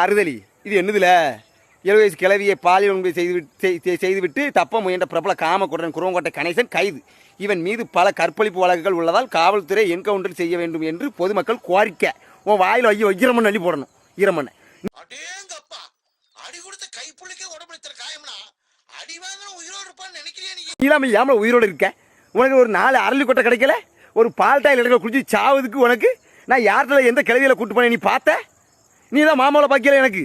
அறுதலி. இது என்னதுல? எழுபது வயசு கிளவியை பாலியல் உண்மை செய்துவிட்டு செய்துவிட்டு தப்ப முயன்ற பிரபல காமக்குடன் குரோங்கோட்டை கணேசன் கைது. இவன் மீது பல கற்பழிப்பு வழக்குகள் உள்ளதால் காவல்துறை என்கவுண்டர் செய்ய வேண்டும் என்று பொதுமக்கள் கோரிக்கை. உன் வாயில் ஐயோ ஈரமண் அள்ளி போடணும். நீ? இல்லாமல் ஏமல உயிரோடு இருக்க? உனக்கு ஒரு நாலு அரளி கொட்டை கிடைக்கல? ஒரு பால் டாயில் குடிச்சு சாவதுக்கு உனக்கு? நான் யார்கிட்ட எந்த கிளவியில கூட்டு போனேன் நீ பார்த்த? நீ தான் மாமாவை பாக்கியல எனக்கு.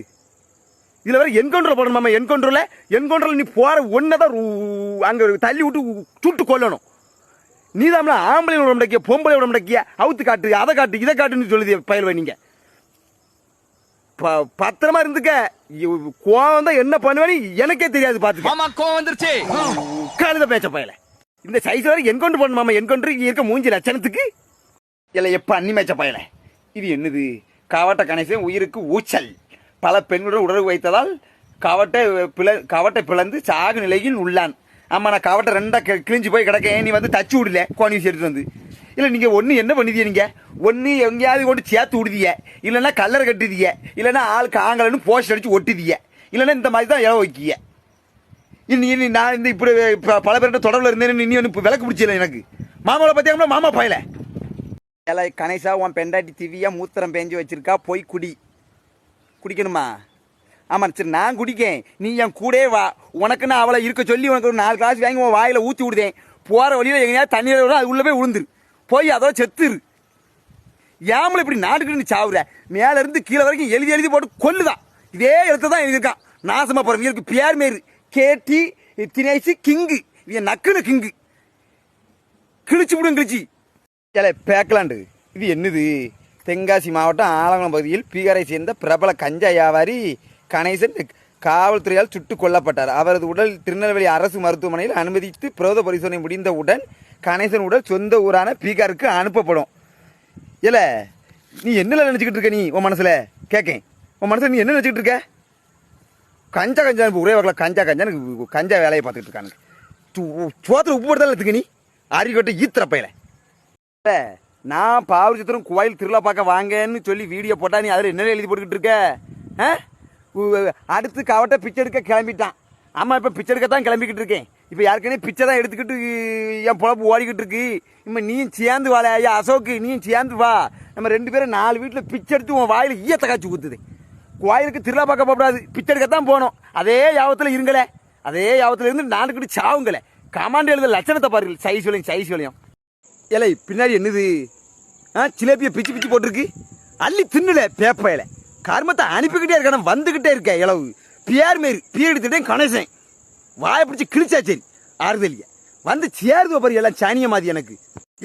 இதில் வேற என்கவுண்டர் போடணும் மாமா என்கவுண்டரில் என்கவுண்டரில் நீ போகிற ஒன்றை தான் அங்கே தள்ளி விட்டு சுட்டு கொல்லணும். நீ தான் ஆம்பளை விட முடக்கிய பொம்பளை விட முடக்கிய அவுத்து காட்டு அதை காட்டு இதை காட்டுன்னு சொல்லுது பயில்வ நீங்கள் ப பத்திரமா இருந்துக்க. கோவம் தான் என்ன பண்ணுவேன்னு எனக்கே தெரியாது பார்த்துக்க. மாமா கோவம் வந்துருச்சு. கழுத பேச்ச பயல. இந்த சைஸ் வரை என்கொண்டு பண்ணு மாமா என்கொண்டு இருக்க மூஞ்சி லட்சணத்துக்கு. இல்லை எப்ப அன்னி மேய்ச்ச பயல. இது என்னது? காவட்ட கணேசன் உயிருக்கு ஊச்சல். பல பெண்களுடன் உடல் வைத்ததால் காவட்டை பிள காவட்டை பிளந்து சாகு நிலையில் உள்ளான். ஆமாம் நான் காவட்டை ரெண்டாக கிழிஞ்சு போய் கிடக்கேன். நீ வந்து தச்சு விடல கோணி வச்சு எடுத்து வந்து. இல்லை நீங்கள் ஒன்று என்ன பண்ணிதிய நீங்கள் ஒன்று எங்கேயாவது கொண்டு சேர்த்து விடுதிய இல்லைன்னா கல்லர் கட்டுதிய இல்லைன்னா ஆள் காங்கலன்னு போஸ்ட் அடித்து ஒட்டுதிய இல்லைன்னா இந்த மாதிரி தான் இளவ வைக்கிய இனி இனி நான் இந்த இப்படி பல பேர்கிட்ட தொடர்பில் இருந்தேன்னு நீ ஒன்று விளக்கு பிடிச்சல எனக்கு. மாமாவை பார்த்தீங்கன்னா மாமா பயலை. ஏல கணேசா உன் பெண்டாட்டி திவ்யா மூத்திரம் பேஞ்சு வச்சிருக்கா போய் குடி. குடிக்கணுமா? ஆமாம் சரி நான் குடிக்கேன். நீ என் கூட வா. உனக்கு நான் அவளை இருக்க சொல்லி உனக்கு ஒரு நாலு கிளாஸ் வாங்கி உன் வாயில் ஊற்றி விடுதேன். போகிற வழியில் எங்கேயாவது தண்ணியில் விட அது உள்ளே போய் விழுந்துரு. போய் அதோ செத்துரு. ஏமலை இப்படி நாட்டுக்கு நீ சாவுற? மேலேருந்து கீழே வரைக்கும் எழுதி எழுதி போட்டு கொல்லுதான் இதே எழுத்து தான் எழுதியிருக்கான் நாசமாக போகிறேன் இவருக்கு பேர் மேரு. கேட்டி தினேஷு கிங்கு. இவன் நக்குன்னு கிங்கு. கிழிச்சு விடும் கிழிச்சு. ஏலே பேக்கலாண்டு. இது என்னது? தென்காசி மாவட்டம் ஆலங்குளம் பகுதியில் பீகாரை சேர்ந்த பிரபல கஞ்சா வியாபாரி கணேசன் காவல்துறையால் சுட்டுக் கொல்லப்பட்டார். அவரது உடல் திருநெல்வேலி அரசு மருத்துவமனையில் அனுமதித்து பிரேத பரிசோதனை முடிந்தவுடன் கணேசன் உடல் சொந்த ஊரான பீகாருக்கு அனுப்பப்படும். இல்லை நீ என்னல நினச்சிக்கிட்டு இருக்க நீ? உன் மனசில்? கேட்கேன் உன் மனசில் நீ என்ன நினச்சிக்கிட்டு இருக்க? கஞ்சா கஞ்சா ஒரே வகையில் கஞ்சா கஞ்சா கஞ்சா வேலையை பார்த்துக்கிட்டு இருக்கானுங்க. சு- சோத்துல உப்பு போட்டு எடுத்துக்க நீ? அரிக்கொட்டை ஈத்திர நான் பாவூர் சித்திரம் கோயில் திருவிழா பார்க்க வாங்கன்னு சொல்லி வீடியோ போட்டா நீ அதில் என்ன எழுதி போட்டுக்கிட்டு இருக்க? ஆ? அடுத்து கவட்ட பிச்சை எடுக்க கிளம்பிட்டான். ஆமாம் இப்போ பிச்சை எடுக்க தான் கிளம்பிக்கிட்டு இருக்கேன். இப்போ யாருக்கனே பிச்சை தான் எடுத்துக்கிட்டு என் பொழப்பு ஓடிக்கிட்டு இருக்கு. இப்போ நீயும் சேர்ந்து வாழ ஐயா அசோக்கு நீயும் சேர்ந்து வா. நம்ம ரெண்டு பேரும் நாலு வீட்டில் பிச்சை எடுத்து உன் வாயில் ஈயத்தை காய்ச்சி ஊற்றுது கோயிலுக்கு திருவிழா பார்க்க போகக்கூடாது. பிச்சை எடுக்கத்தான் போகணும். அதே யாபத்தில் இருங்களே. அதே யாபத்தில் இருந்து நாடுக்கிட்டு சாவுங்களே. கமாண்ட் எழுத லட்சணத்தை பாருங்கள். சைஸ் விலையும் சைஸ் விலையும் இலை பின்னாடி என்னது? ஆ சிலேபியை பிச்சு பிச்சு போட்டிருக்கு. அள்ளி தின்னுல பேப்பையில கர்மத்தை அனுப்பிக்கிட்டே இருக்கணும் வந்துக்கிட்டே இருக்க இளவு பியார் மாரி பியர் எடுத்துட்டேன் கணேசன். வாயை பிடிச்சி கிழிச்சா சரி ஆறுதலிய வந்து சேருது பாரு எல்லாம் சானிய மாதிரி எனக்கு.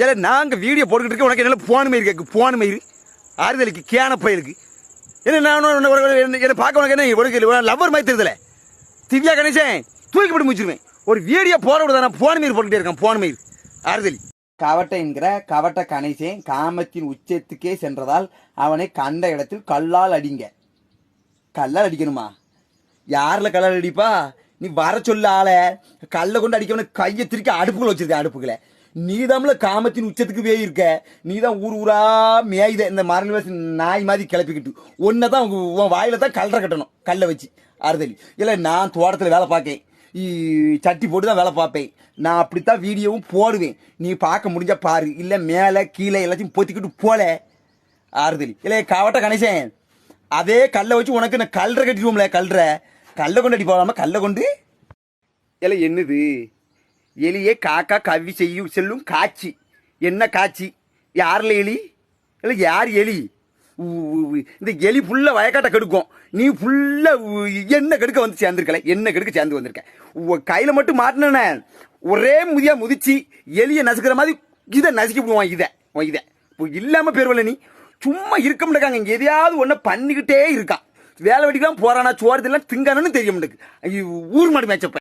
ஏல நாங்கள் வீடியோ போட்டுக்கிட்டு இருக்க உனக்கு என்ன போன மாரி கேட்கு போன மாரி. ஆறுதலுக்கு கேன பயலுக்கு என்ன நான் என்ன பார்க்க உனக்கு என்ன உனக்கு லவ்வர் மாதிரி தெரியல திவ்யா கணேசன் தூக்கிப்பட்டு முடிச்சிருவேன். ஒரு வீடியோ போட விட நான் போன மாரி போட்டுக்கிட்டே இருக்கேன் போன மாரி. ஆறுதலி கவட்டை என்கிற கவட்ட கணேசன் காமத்தின் உச்சத்துக்கே சென்றதால் அவனை கண்ட இடத்தில் கல்லால் அடிங்க. கல்லால் அடிக்கணுமா? யாரில் கல்லால் அடிப்பா? நீ வர சொல்ல ஆளை. கல்லை கொண்டு அடிக்கவன கையை திருக்கி அடுப்புக்குள்ள வச்சிருக்க அடுப்புகளை நீ காமத்தின் உச்சத்துக்கு போய் இருக்க. நீ தான் ஊர் ஊரா மேய்த. இந்த மரண நாய் மாதிரி கிளப்பிக்கிட்டு. ஒன்றை தான் உன் வாயில தான் கல்லறை கட்டணும். கல்லை வச்சு. அறுதலி. இல்லை நான் தோட்டத்தில் வேலை பார்க்கேன். சட்டி போட்டு தான் வேலை பார்ப்பேன். நான் அப்படித்தான் வீடியோவும் போடுவேன். நீ பார்க்க முடிஞ்ச பாரு. இல்லை மேலே கீழே எல்லாத்தையும் பொத்திக்கிட்டு போல. ஆறுதலி. இல்லை காவட்ட கணேசன் அதே கல்லை வச்சு உனக்கு நான் கல்ற கட்டிடுவோம்ல கல்ற. கல்லை கொண்டு அடி போகாம கல்லை கொண்டு. இல்லை என்னது? எலியே காக்கா கவ்வி செய்யும் செல்லும் காட்சி. என்ன காட்சி? யாரில் எலி? இல்லை யார் எலி? இந்த எலி ஃபுல்லாக வயக்காட்டை கெடுக்கும். நீ ஃபுல்லாக என்ன கெடுக்க வந்து சேர்ந்துருக்கல? என்ன கெடுக்க சேர்ந்து வந்திருக்க? கையில் மட்டும் மாட்டினே ஒரே முதியா முதிச்சு எலியை நசுக்கிற மாதிரி இதை நசுக்கி விடுவான் இதை. உன் இதை. இப்போ இல்லாமல் பேருவல நீ? சும்மா இருக்க மாட்டேங்க இங்கே எதையாவது ஒன்றை பண்ணிக்கிட்டே இருக்கான். வேலை வெட்டிக்கலாம் போறானா சோறு இதெல்லாம் திங்கானு தெரிய மாட்டேங்குது. ஊர் மாடு மேய்ச்சப்ப.